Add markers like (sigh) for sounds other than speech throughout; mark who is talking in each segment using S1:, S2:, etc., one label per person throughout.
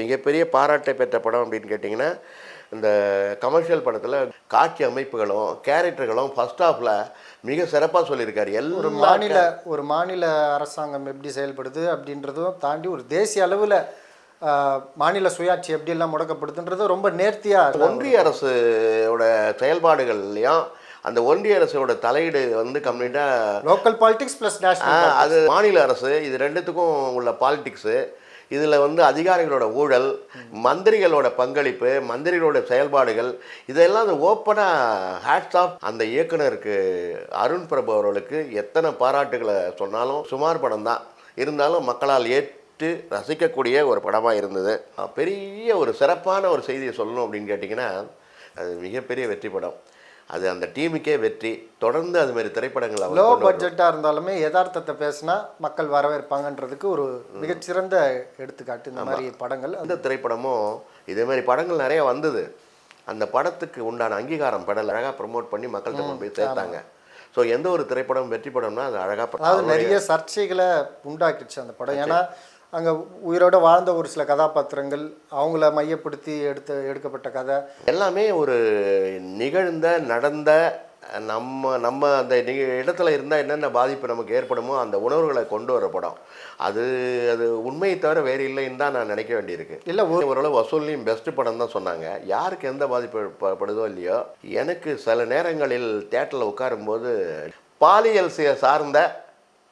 S1: மிகப்பெரிய பாராட்டை பெற்ற படம் அப்படின்னு கேட்டிங்கன்னா இந்த கமர்ஷியல் படத்தில் காட்சி அமைப்புகளும் கேரக்டர்களும் ஃபர்ஸ்ட் ஹாஃபில் மிக சிறப்பாக சொல்லியிருக்காரு.
S2: ஒரு
S1: எல்லா
S2: மாநில ஒரு மாநில அரசாங்கம் எப்படி செயல்படுது அப்படின்றதும் தாண்டி ஒரு தேசிய அளவில் மாநில சுயாட்சி எப்படியெல்லாம் முடக்கப்படுதுன்றது ரொம்ப நேர்த்தியாக
S1: ஒன்றிய அரசோட செயல்பாடுகள்லையும் அந்த ஒன்றிய அரசோட தலையீடு வந்து கம்ப்ளீட்டாக
S2: லோக்கல் பாலிடிக்ஸ் ப்ளஸ் நேஷனல்
S1: அது மாநில அரசு இது ரெண்டுத்துக்கும் உள்ள பாலிடிக்ஸு இதில் வந்து அதிகாரிகளோட ஊழல் மந்திரிகளோட பங்களிப்பு மந்திரிகளோட செயல்பாடுகள் இதெல்லாம் அந்த ஓப்பனாக ஹேட்ஸ் ஆஃப் அந்த இயக்குனருக்கு அருண் பிரபு அவர்களுக்கு எத்தனை பாராட்டுகளை சொன்னாலும் சுமார் படம் தான். இருந்தாலும் மக்களால் ஏற்று ரசிக்கக்கூடிய ஒரு படமாக இருந்தது. பெரிய ஒரு சிறப்பான ஒரு செய்தியை சொல்லணும் அப்படின்னு கேட்டிங்கன்னா அது மிகப்பெரிய வெற்றி படம். அது அந்த டீமுக்கே வெற்றி. தொடர்ந்து அது மாதிரி திரைப்படங்கள்
S2: லோ. பட்ஜெட்டாக இருந்தாலுமே யதார்த்தத்தை பேசினா மக்கள் வரவேற்பாங்கன்றதுக்கு ஒரு மிகச்சிறந்த எடுத்துக்காட்டு இந்த மாதிரி படங்கள்.
S1: அந்த திரைப்படமும் இதே மாதிரி படங்கள் நிறைய வந்தது. அந்த படத்துக்கு உண்டான அங்கீகாரம் படல் அழகாக ப்ரமோட் பண்ணி மக்கள்கிட்ட கொண்டு போய் சேர்த்தாங்க. ஸோ எந்த ஒரு திரைப்படம் வெற்றி படம்னா அது அழகாக
S2: அதாவது நிறைய சர்ச்சைகளை உண்டாக்கிடுச்சு அந்த படம். ஏன்னா அங்கே உயிரோட வாழ்ந்த ஒரு சில கதாபாத்திரங்கள் அவங்கள மையப்படுத்தி எடுத்த எடுக்கப்பட்ட கதை.
S1: எல்லாமே ஒரு நிகழ்ந்த நடந்த நம்ம நம்ம அந்த இடத்துல இருந்தால் என்னென்ன பாதிப்பு நமக்கு ஏற்படுமோ அந்த உணர்வுகளை கொண்டு வர படம். அது அது உண்மையை தவிர வேறு இல்லைன்னு தான் நான் நினைக்க வேண்டியிருக்கு.
S2: இல்லை
S1: ஓரளவு வசூல்லையும் பெஸ்ட் படம் தான் சொன்னாங்க. யாருக்கு எந்த பாதிப்பு படுதோ இல்லையோ எனக்கு சில நேரங்களில் தேட்டரில் உட்காரும்போது பாலியல் சார்ந்த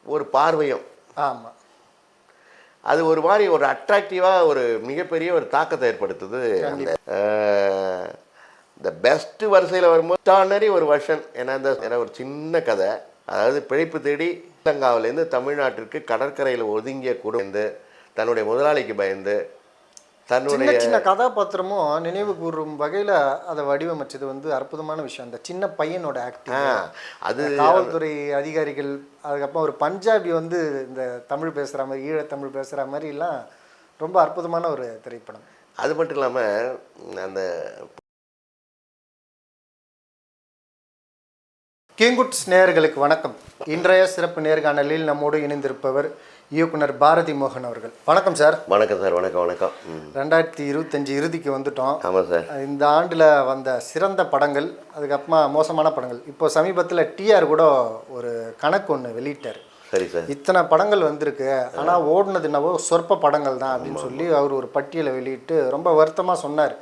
S1: ஒரு பார்வையும்
S2: ஆமாம்
S1: அது ஒரு மாதிரி ஒரு அட்ராக்டிவாக ஒரு மிகப்பெரிய ஒரு தாக்கத்தை ஏற்படுத்துது. அந்த இந்த பெஸ்ட் வரிசையில் வரும்போது எக்ஸ்ட்ரானரி ஒரு வருஷன் ஏன்னா இந்த ஏன்னா ஒரு சின்ன கதை. அதாவது பிழைப்பு தேடி ஸ்ரீலங்காவிலேருந்து தமிழ்நாட்டிற்கு கடற்கரையில் ஒதுங்கிய குடும்பம் தன்னுடைய முதலாளிக்கு பயந்து தன்னுடைய
S2: சின்ன கதாபாத்திரமும் நினைவு கூறும் வகையில் அதை வடிவமைச்சது வந்து அற்புதமான விஷயம். அந்த சின்ன பையனோட ஆக்டிங்
S1: அது
S2: காவல்துறை அதிகாரிகள் அதுக்கப்புறம் ஒரு பஞ்சாபி வந்து இந்த தமிழ் பேசுகிற மாதிரி ஈழத்தமிழ் பேசுகிற மாதிரிலாம் ரொம்ப அற்புதமான ஒரு திரைப்படம்.
S1: அது மட்டும் இல்லாமல் அந்த
S2: கிங்குட்ஸ் நேயர்களுக்கு வணக்கம். இன்றைய சிறப்பு நேர்காணலில் நம்மோடு இணைந்திருப்பவர் இயக்குனர் பாரதி மோகன் அவர்கள். வணக்கம் சார்.
S1: வணக்கம் சார். வணக்கம் வணக்கம்.
S2: ரெண்டாயிரத்தி இருபத்தஞ்சி இறுதிக்கு வந்துட்டோம்.
S1: ஆமாம் சார்.
S2: இந்த ஆண்டில் வந்த சிறந்த படங்கள் அதுக்கப்புறமா மோசமான படங்கள். இப்போ சமீபத்தில் டிஆர் கூட ஒரு கணக்கு ஒன்று வெளியிட்டார்.
S1: சரி சார்.
S2: இத்தனை படங்கள் வந்திருக்கு. ஆனால் ஓடுனது என்னவோ சொற்ப படங்கள் தான் அப்படின்னு சொல்லி அவர் ஒரு பட்டியலை வெளியிட்டு ரொம்ப வருத்தமாக சொன்னார்.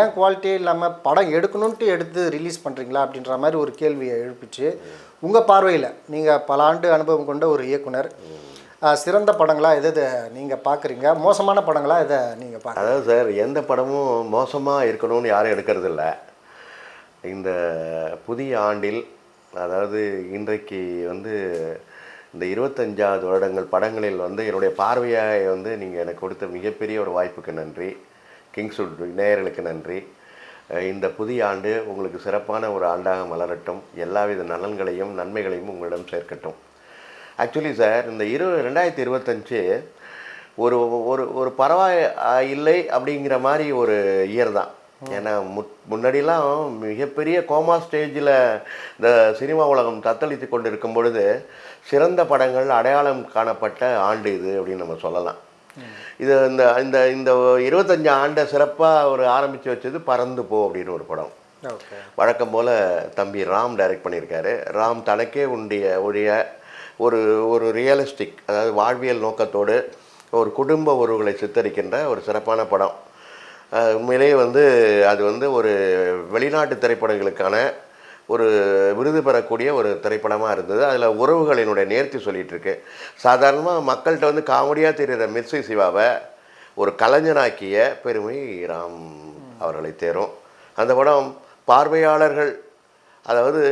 S2: ஏன் குவாலிட்டியே இல்லாமல் படம் எடுக்கணுன்ட்டு எடுத்து ரிலீஸ் பண்ணுறீங்களா அப்படின்ற மாதிரி ஒரு கேள்வியை எழுப்பிச்சு உங்கள் பார்வையில் நீங்கள் பல ஆண்டு அனுபவம் கொண்ட ஒரு இயக்குனர் சிறந்த படங்களா எது இதை நீங்கள் பார்க்குறீங்க மோசமான படங்களா எதை நீங்கள் பார்க்க
S1: அதாவது சார் எந்த படமும் மோசமாக இருக்கணும்னு யாரும் எடுக்கிறதில்ல. இந்த புதிய ஆண்டில் அதாவது இன்றைக்கு வந்து இந்த இருபத்தஞ்சாவது வருடங்கள் படங்களில் வந்து என்னுடைய பார்வையை வந்து நீங்கள் எனக்கு கொடுத்த மிகப்பெரிய ஒரு வாய்ப்புக்கு நன்றி. கிங்ஸ்வுட் நேயர்களுக்கு நன்றி. இந்த புதிய ஆண்டு உங்களுக்கு சிறப்பான ஒரு ஆண்டாக மலரட்டும். எல்லாவித நலன்களையும் நன்மைகளையும் உங்களிடம் சேர்க்கட்டும். ஆக்சுவலி சார் இந்த இரு ரெண்டாயிரத்தி இருபத்தஞ்சு ஒரு ஒரு ஒரு பரவாய் இல்லை அப்படிங்கிற மாதிரி ஒரு இயர் தான். ஏன்னா முத் முன்னாடிலாம் மிகப்பெரிய கோமா ஸ்டேஜில் இந்த சினிமா உலகம் தத்தளித்து கொண்டு இருக்கும் பொழுது சிறந்த படங்கள் அடையாளம் காணப்பட்ட ஆண்டு இது அப்படின்னு நம்ம சொல்லலாம். இது இந்த இந்த இந்த இருபத்தஞ்சு ஆண்டை சிறப்பாக ஒரு ஆரம்பித்து வச்சது பறந்து போ அப்படின்னு ஒரு படம். வழக்கம் போல் தம்பி ராம் டைரக்ட் பண்ணியிருக்காரு. ராம் தனக்கே உண்டிய உடைய ஒரு ஒரு ரியலிஸ்டிக் அதாவது வாழ்வியல் நோக்கத்தோடு ஒரு குடும்ப உறவுகளை சித்தரிக்கின்ற ஒரு சிறப்பான படம். உண்மையிலேயே வந்து அது வந்து ஒரு வெளிநாட்டு திரைப்படங்களுக்கான ஒரு விருது பெறக்கூடிய ஒரு திரைப்படமாக இருந்தது. அதில் உறவுகளினுடைய நேர்த்தி சொல்லிட்டு சாதாரணமாக மக்கள்கிட்ட வந்து காமெடியாக தெரிகிற மிர்சி சிவாவை ஒரு கலைஞனாக்கிய பெருமை ராம் அவர்களை தேரும். அந்த படம் பார்வையாளர்கள் அதாவது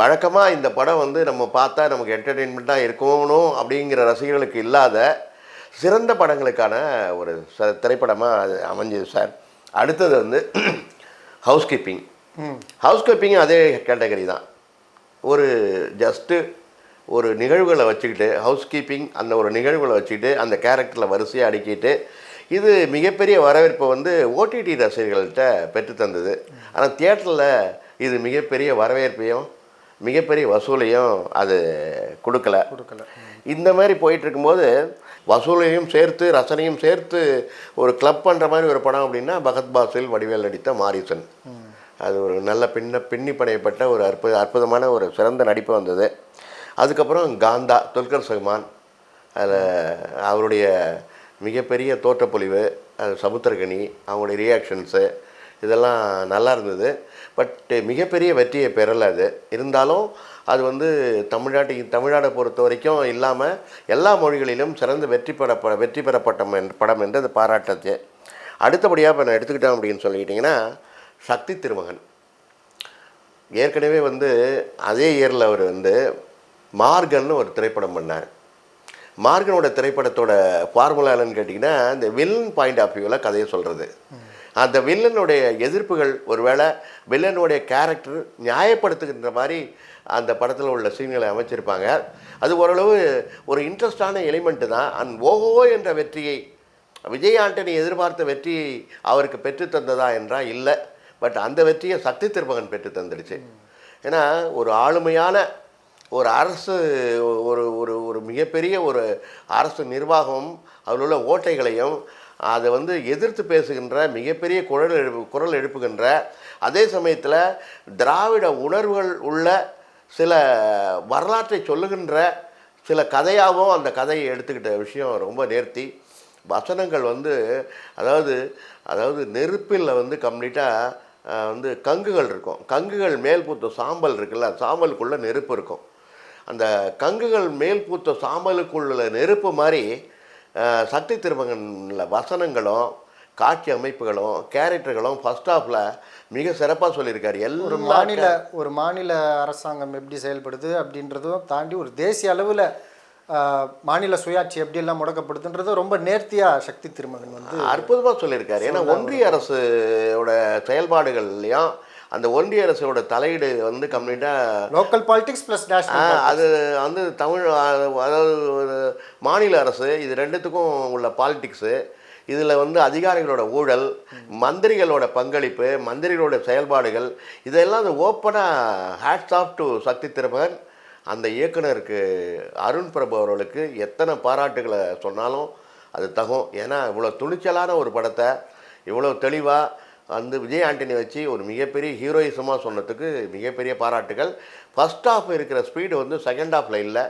S1: வழக்கமாக இந்த படம் வந்து நம்ம பார்த்தா நமக்கு என்டர்டெயின்மெண்ட்டாக இருக்கணும் அப்படிங்கிற ரசிகர்களுக்கு இல்லாத சிறந்த படங்களுக்கான ஒரு ச திரைப்படமாக அது அமைஞ்சது சார். அடுத்தது வந்து ஹவுஸ் கீப்பிங் ஹவுஸ் கீப்பிங் அதே கேட்டகரி தான். ஒரு ஜஸ்ட்டு ஒரு நிகழ்வுகளை வச்சுக்கிட்டு ஹவுஸ் கீப்பிங் அந்த ஒரு நிகழ்வுகளை வச்சுக்கிட்டு அந்த கேரக்டரில் வரிசையாக அடுக்கிட்டு இது மிகப்பெரிய வரவேற்பை வந்து ஓடிடி ரசிகர்கள்ட்ட பெற்று தந்தது ஆனால் தியேட்டரில் இது மிகப்பெரிய வரவேற்பையும் மிகப்பெரிய வசூலையும் அது கொடுக்கல.
S2: கொடுக்கல.
S1: இந்த மாதிரி போயிட்டு இருக்கும்போது வசூலையும் சேர்த்து ரசனையும் சேர்த்து ஒரு கிளப் பண்ணுற மாதிரி ஒரு படம் அப்படின்னா பகத் பாசில் வடிவேல் நடித்த மாரிசன். அது ஒரு நல்ல பின்ன பின்னி படையப்பட்ட ஒரு அற்புத அற்புதமான ஒரு சிறந்த நடிப்பு வந்தது. அதுக்கப்புறம் காந்தா துல்கர் சல்மான் அதில் அவருடைய மிகப்பெரிய தோற்றப்பொழிவு அது சமுத்திரகனி அவங்களுடைய ரியாக்ஷன்ஸு இதெல்லாம் நல்லா இருந்தது. பட் மிகப்பெரிய வெற்றியை பெறலை அது. இருந்தாலும் அது வந்து தமிழ்நாட்டை தமிழ்நாடை பொறுத்த வரைக்கும் இல்லாமல் எல்லா மொழிகளிலும் சிறந்த வெற்றி பெற வெற்றி பெறப்பட்ட படம் என்று அது பாராட்டச்சு அடுத்தபடியாக இப்போ நான் எடுத்துக்கிட்டேன் அப்படின்னு சொல்லிக்கிட்டிங்கன்னா சக்தி திருமகன். ஏற்கனவே வந்து அதே இயரில் அவர் வந்து மார்கன்னு ஒரு திரைப்படம் பண்ணார். மார்கனோட திரைப்படத்தோட ஃபார்முலா என்னன்னு கேட்டிங்கன்னா இந்த வில்லன் பாயிண்ட் ஆஃப் வியூவில் கதையை சொல்கிறது அந்த வில்லனுடைய எதிர்ப்புகள் ஒருவேளை வில்லனுடைய கேரக்டர் நியாயப்படுத்துகின்ற மாதிரி அந்த படத்தில் உள்ள சீன்களை அமைச்சிருப்பாங்க. அது ஓரளவு ஒரு இன்ட்ரெஸ்டான எலிமெண்ட்டு தான். அண்ட் ஓஹோ என்ற வெற்றியை விஜய் ஆண்டனி எதிர்பார்த்த வெற்றியை அவருக்கு பெற்று தந்ததா என்றால் இல்லை. பட் அந்த வெற்றியை சக்தி திருமகன் பெற்று தந்துடுச்சு. ஏன்னா ஒரு ஆளுமையான ஒரு அரசு ஒரு ஒரு ஒரு மிகப்பெரிய ஒரு அரசு நிர்வாகம் அதில் உள்ள ஓட்டைகளையும் அதை வந்து எதிர்த்து பேசுகின்ற மிகப்பெரிய குரல் எழுப்பு குரல் எழுப்புகின்ற அதே சமயத்தில் திராவிட உணர்வுகள் உள்ள சில வரலாற்றை சொல்லுகின்ற சில கதையாகவும் அந்த கதையை எடுத்துக்கிட்ட விஷயம் ரொம்ப நேர்த்தி. வசனங்கள் வந்து அதாவது அதாவது நெருப்பில் வந்து கம்ப்ளீட்டாக வந்து கங்குகள் இருக்கும். கங்குகள் மேல் பூத்த சாம்பல் இருக்குல்ல சாம்பலுக்குள்ளே நெருப்பு இருக்கும். அந்த கங்குகள் மேல் பூத்த சாம்பலுக்குள்ள நெருப்பு மாதிரி சக்தி திருமகனில் வசனங்களும் காட்சி அமைப்புகளும் கேரக்டர்களும் ஃபர்ஸ்ட் ஹாஃபில் மிக சிறப்பாக சொல்லியிருக்காரு.
S2: ஒரு
S1: எல்லா
S2: மாநில ஒரு மாநில அரசாங்கம் எப்படி செயல்படுது அப்படின்றதும் தாண்டி ஒரு தேசிய அளவில் மாநில சுயாட்சி எப்படியெல்லாம் முடக்கப்படுதுன்றது ரொம்ப நேர்த்தியாக சக்தி திருமகன் வந்து
S1: அற்புதமாக சொல்லியிருக்காரு. ஏன்னா ஒன்றிய அரசோட செயல்பாடுகள்லையும் அந்த ஒன்றிய அரசோட தலையீடு வந்து கம்ப்ளீட்டாக
S2: லோக்கல் பாலிடிக்ஸ் ப்ளஸ் நேஷனல்
S1: அது வந்து தமிழ் அதாவது ஒரு மாநில அரசு இது ரெண்டுத்துக்கும் உள்ள பாலிடிக்ஸு இதில் வந்து அதிகாரிகளோட ஊழல் மந்திரிகளோட பங்களிப்பு மந்திரிகளோட செயல்பாடுகள் இதெல்லாம் அந்த ஓப்பனாக ஹேட்ஸ் ஆஃப் டு சக்தி திருமகன் அந்த இயக்குனருக்கு அருண் பிரபு அவர்களுக்கு எத்தனை பாராட்டுகளை சொன்னாலும் அது தகும். ஏன்னா இவ்வளோ துணிச்சலான ஒரு படத்தை இவ்வளோ தெளிவாக அந்த விஜய் ஆண்டனி வச்சு ஒரு மிகப்பெரிய ஹீரோயிசமாக சொன்னதுக்கு மிகப்பெரிய பாராட்டுகள். ஃபஸ்ட் ஹாஃப் இருக்கிற ஸ்பீடு வந்து செகண்ட் ஹாஃபில் இல்லை.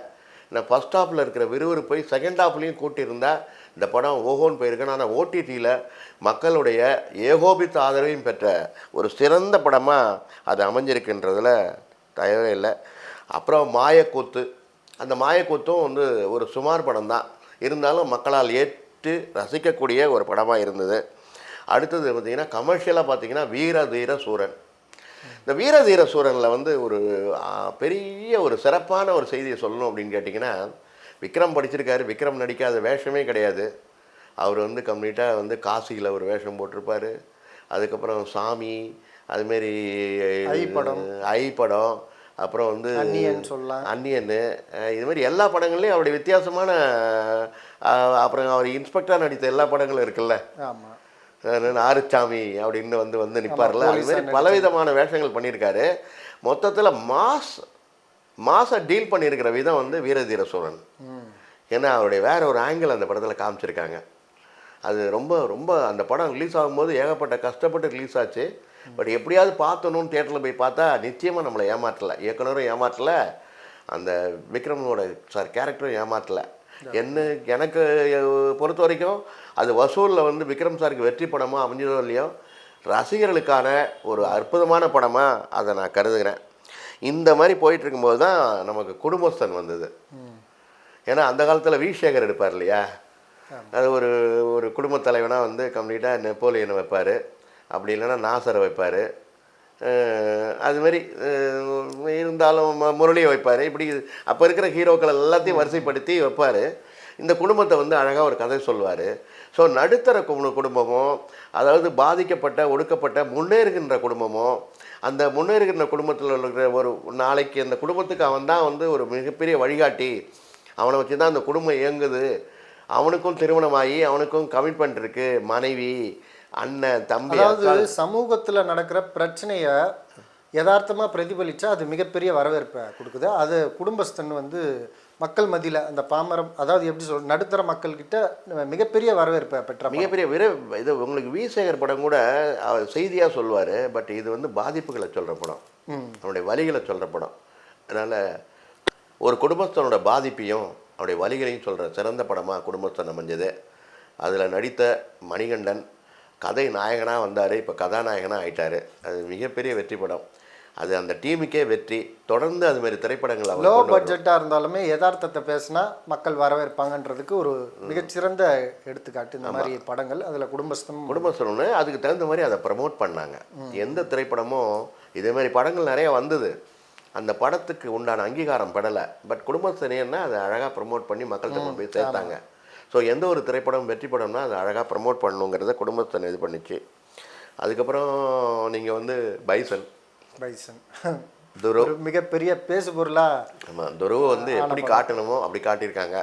S1: நான் ஃபஸ்ட் ஹாஃபில் இருக்கிற விறுவிறுப்பை செகண்ட் ஹாஃப்லேயும் கூட்டியிருந்தால் இந்த படம் ஓஹோன்னு போயிருக்கேன் ஆனால் ஓடிடியில் மக்களுடைய ஏகோபித்த ஆதரவையும் பெற்ற ஒரு சிறந்த படமாக அது அமைஞ்சிருக்குன்றதில் தயவே இல்லை. அப்புறம் மாயக்கூத்து. அந்த மாயக்கூத்தும் வந்து ஒரு சுமார் படம் தான் இருந்தாலும் மக்களால் ஏற்று ரசிக்கக்கூடிய ஒரு படமாக இருந்தது. அடுத்தது பார்த்திங்கன்னா கமர்ஷியலாக பார்த்தீங்கன்னா வீர தீர சூரன். இந்த வீர தீர சூரனில் வந்து ஒரு பெரிய ஒரு சிறப்பான ஒரு செய்தியை சொல்லணும் அப்படின்னு கேட்டிங்கன்னா விக்ரம் படிச்சிருக்காரு. விக்ரம் நடிக்காத வேஷமே கிடையாது. அவர் வந்து கம்ப்ளீட்டாக வந்து காசியில் ஒரு வேஷம் போட்டிருப்பாரு. அதுக்கப்புறம் சாமி அதுமாரி
S2: ஐ படம்.
S1: ஐ படம் அப்புறம் வந்து
S2: அந்நியன் சொல்லலாம்.
S1: அஹ் இது மாதிரி எல்லா படங்கள்லையும் அவருடைய வித்தியாசமான அப்புறம் அவர் இன்ஸ்பெக்டர் நடித்த எல்லா படங்களும் இருக்குல்ல.
S2: ஆமாம்
S1: ஆறுச்சாமி அப்படின்னு வந்து வந்து நிற்பார்ல அது மாதிரி பலவிதமான வேஷங்கள் பண்ணியிருக்காரு. மொத்தத்தில் மாஸ் மாசை டீல் பண்ணியிருக்கிற விதம் வந்து வீரதீர சோழன். ஏன்னா அவருடைய வேற ஒரு ஆங்கிள் அந்த படத்தில் காமிச்சிருக்காங்க. அது ரொம்ப ரொம்ப அந்த படம் ரிலீஸ் ஆகும்போது ஏகப்பட்ட கஷ்டப்பட்டு ரிலீஸ் ஆச்சு. பட் எப்படியாவது பார்த்தணும்னு தேட்டரில் போய் பார்த்தா நிச்சயமாக நம்மளை ஏமாற்றலை. இயக்குனரும் ஏமாற்றலை. அந்த விக்ரமனோட சார் கேரக்டரும் ஏமாற்றலை. என்ன எனக்கு பொறுத்த வரைக்கும் அது வசூலில் வந்து விக்ரம் சாருக்கு வெற்றி படமாக அமைஞ்சதோ இல்லையோ ரசிகர்களுக்கான ஒரு அற்புதமான படமாக அதை நான் கருதுகிறேன். இந்த மாதிரி போயிட்டு இருக்கும்போது தான் நமக்கு குடும்பஸ்தன் வந்தது. ஏன்னா அந்த காலத்தில் வி சேகர் எடுப்பார் இல்லையா? அது ஒரு ஒரு குடும்பத் தலைவனாக வந்து கம்ப்ளீட்டாக நெப்போலியனை வைப்பார். அப்படி இல்லைன்னா நாசரை வைப்பார். அது மாதிரி இருந்தாலும் முரளியை வைப்பார். இப்படி அப்போ இருக்கிற ஹீரோக்கள் எல்லாத்தையும் வரிசைப்படுத்தி வைப்பார். இந்த குடும்பத்தை வந்து அழகாக ஒரு கதை சொல்லுவார். ஸோ நடுத்தர குடும்பமும் அதாவது பாதிக்கப்பட்ட ஒடுக்கப்பட்ட முன்னேறுகின்ற குடும்பமும் அந்த முன்னேறுகின்ற குடும்பத்தில் இருக்கிற ஒரு நாளைக்கு அந்த குடும்பத்துக்கு அவன் தான் வந்து ஒரு மிகப்பெரிய வழிகாட்டி. அவனை வச்சு தான் அந்த குடும்பம் இயங்குது. அவனுக்கும் திருமணமாகி அவனுக்கும் கமிட்மெண்ட் இருக்குது மனைவி அண்ணன் தம்பி
S2: அதாவது சமூகத்துல நடக்கிற பிரச்சனைய யதார்த்தமாக பிரதிபலித்தா அது மிகப்பெரிய வரவேற்பை கொடுக்குது. அது குடும்பஸ்தன் வந்து மக்கள் மத்தியில் அந்த பாமரம் அதாவது எப்படி சொல் நடுத்தர மக்கள்கிட்ட மிகப்பெரிய வரவேற்பை பெற்ற.
S1: மிகப்பெரிய விர இது உங்களுக்கு வி சேகர் படம் கூட அவர் செய்தியாக சொல்லுவார் பட் இது வந்து பாதிப்புகளை சொல்கிற படம். அவனுடைய வலிகளை சொல்கிற படம். அதனால் ஒரு குடும்பஸ்தனோட பாதிப்பையும் அவருடைய வலிகளையும் சொல்கிற சிறந்த படமாக குடும்பஸ்தன் அமைஞ்சது. அதில் நடித்த மணிகண்டன் கதை நாயகனாக வந்தார் இப்போ கதாநாயகனாக ஆயிட்டாரு. அது மிகப்பெரிய வெற்றி படம். அது அந்த டீமுக்கே வெற்றி. தொடர்ந்து அது மாதிரி திரைப்படங்கள்
S2: லோ. பட்ஜெட்டாக இருந்தாலுமே யதார்த்தத்தை பேசினா மக்கள் வரவேற்பாங்கன்றதுக்கு ஒரு மிகச்சிறந்த எடுத்துக்காட்டு இந்த மாதிரி படங்கள். அதில் குடும்பஸ்தம்
S1: குடும்பஸ்தன் ஒன்று அதுக்கு தகுந்த மாதிரி அதை ப்ரமோட் பண்ணாங்க. எந்த திரைப்படமும் இதே மாதிரி படங்கள் நிறைய வந்தது. அந்த படத்துக்கு உண்டான அங்கீகாரம் படலை. பட் குடும்பஸ்தனேன்னா அதை அழகாக ப்ரமோட் பண்ணி மக்கள்கிட்ட கொண்டு போய் சேர்த்தாங்க. ஸோ எந்த ஒரு திரைப்படம் வெற்றி படம்னா அதை அழகாக ப்ரமோட் பண்ணணுங்கிறத குடும்பஸ்தன் இது பண்ணிச்சு. அதுக்கப்புறம் நீங்கள் வந்து பைசன்.
S2: பைசன்.
S1: துரு
S2: மிகப்பெரிய பேசு பொருளாக
S1: ஆமாம் துருவை வந்து எப்படி காட்டணுமோ அப்படி காட்டியிருக்காங்க.